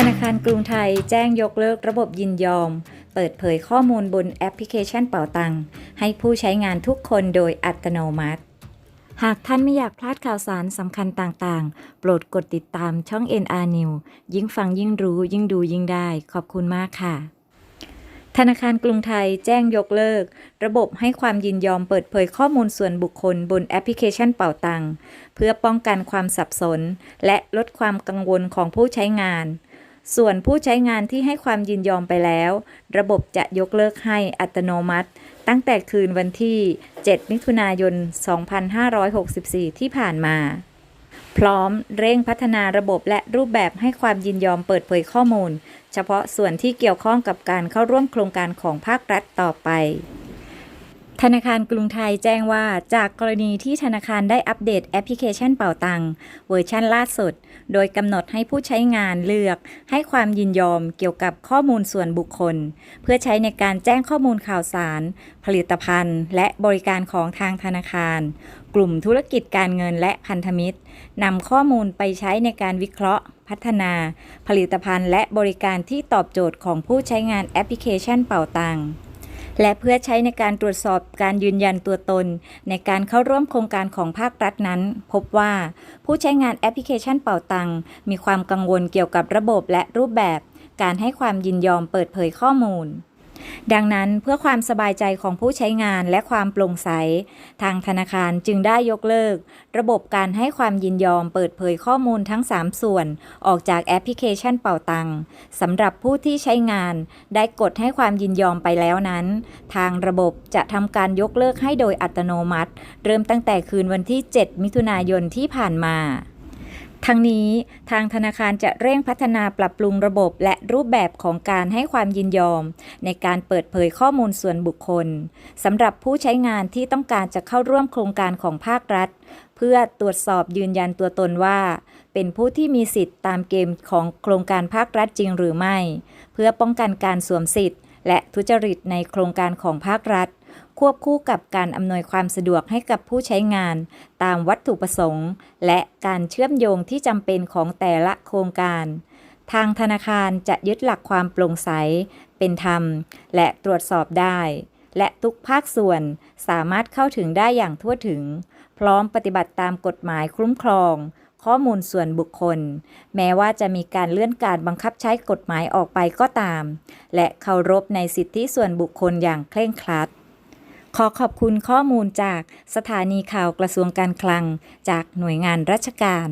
ธนาคารกรุงไทยแจ้งยกเลิกระบบยินยอม เปิดเผยข้อมูลบนแอปพลิเคชันเป่าตังค์ให้ผู้ใช้งานทุกคนโดยอัตโนมัติ หากท่านไม่อยากพลาดข่าวสารสำคัญต่างๆ โปรดกดติดตามช่อง NR New ยิ่งฟังยิ่งรู้ยิ่งดูยิ่งได้ ขอบคุณมากค่ะ ธนาคารกรุงไทยแจ้งยกเลิก ระบบให้ความยินยอมเปิดเผยข้อมูลส่วนบุคคลบนแอปพลิเคชันเป่าตังค์เพื่อป้องกันความสับสน และลดความกังวลของผู้ใช้งาน ส่วนผู้ใช้งานที่ให้ความยินยอมไปแล้ว ระบบจะยกเลิกให้อัตโนมัติ ตั้งแต่คืนวันที่ 7 มิถุนายน 2564 ที่ผ่านมา พร้อมเร่งพัฒนาระบบและรูปแบบให้ความยินยอมเปิดเผยข้อมูล เฉพาะส่วนที่เกี่ยวข้องกับการเข้าร่วมโครงการของภาครัฐต่อไป ธนาคารกรุงไทยแจ้งว่าจากกรณีที่ธนาคารได้อัปเดตแอปพลิเคชันเป่าตังค์เวอร์ชันล่าสุด โดยกำหนดให้ผู้ใช้งานเลือก ให้ความยินยอมเกี่ยวกับข้อมูลส่วนบุคคล เพื่อใช้ในการแจ้งข้อมูลข่าวสาร ผลิตภัณฑ์ และบริการของทางธนาคาร กลุ่มธุรกิจการเงินและพันธมิตรนำข้อมูลไปใช้ในการวิเคราะห์ พัฒนา ผลิตภัณฑ์ และบริการที่ตอบโจทย์ของผู้ใช้งานแอปพลิเคชันเป่าตังค์ และเพื่อใช้ในการตรวจสอบการยืนยันตัวตน ในการเข้าร่วมโครงการของภาครัฐนั้น พบว่าผู้ใช้งานแอปพลิเคชันเป่าตังมีความกังวลเกี่ยวกับระบบและรูปแบบ การให้ความยินยอมเปิดเผยข้อมูล ดังนั้นเพื่อความสบายใจของผู้ใช้งานและความโปร่งใส ทางธนาคารจึงได้ยกเลิก ระบบการให้ความยินยอมเปิดเผยข้อมูลทั้ง 3 ส่วน ออกจากแอปพลิเคชันเป่าตังสำหรับผู้ที่ใช้งานได้กดให้ความยินยอมไปแล้วนั้น ทางระบบจะทำการยกเลิกให้โดยอัตโนมัติ เริ่มตั้งแต่คืนวันที่ 7 มิถุนายนที่ผ่านมา ทั้งนี้ทางธนาคารจะเร่งพัฒนาปรับปรุงระบบและรูปแบบของการให้ความยินยอม ในการเปิดเผยข้อมูลส่วนบุคคลสำหรับผู้ใช้งานที่ต้องการจะเข้าร่วมโครงการของภาครัฐ เพื่อตรวจสอบยืนยันตัวตนว่า เป็นผู้ที่มีสิทธิ์ตามเกณฑ์ของโครงการภาครัฐจริงหรือไม่ เพื่อป้องกันการสวมสิทธิ์ และทุจริตในโครงการของภาครัฐ ควบคู่กับการอำนวยความสะดวกให้กับผู้ใช้งาน ตามวัตถุประสงค์ และการเชื่อมโยงที่จำเป็นของแต่ละโครงการ ทางธนาคารจะยึดหลักความโปร่งใส เป็นธรรม และตรวจสอบได้ และทุกภาคส่วนสามารถเข้าถึงได้อย่างทั่วถึง พร้อมปฏิบัติตามกฎหมายคุ้มครองข้อมูลส่วนบุคคล แม้ว่าจะมีการเลื่อนการบังคับใช้กฎหมายออกไปก็ตาม และเคารพในสิทธิส่วนบุคคลอย่างเคร่งครัด ขอขอบคุณข้อมูลจากสถานีข่าวกระทรวงการคลัง จากหน่วยงานราชการ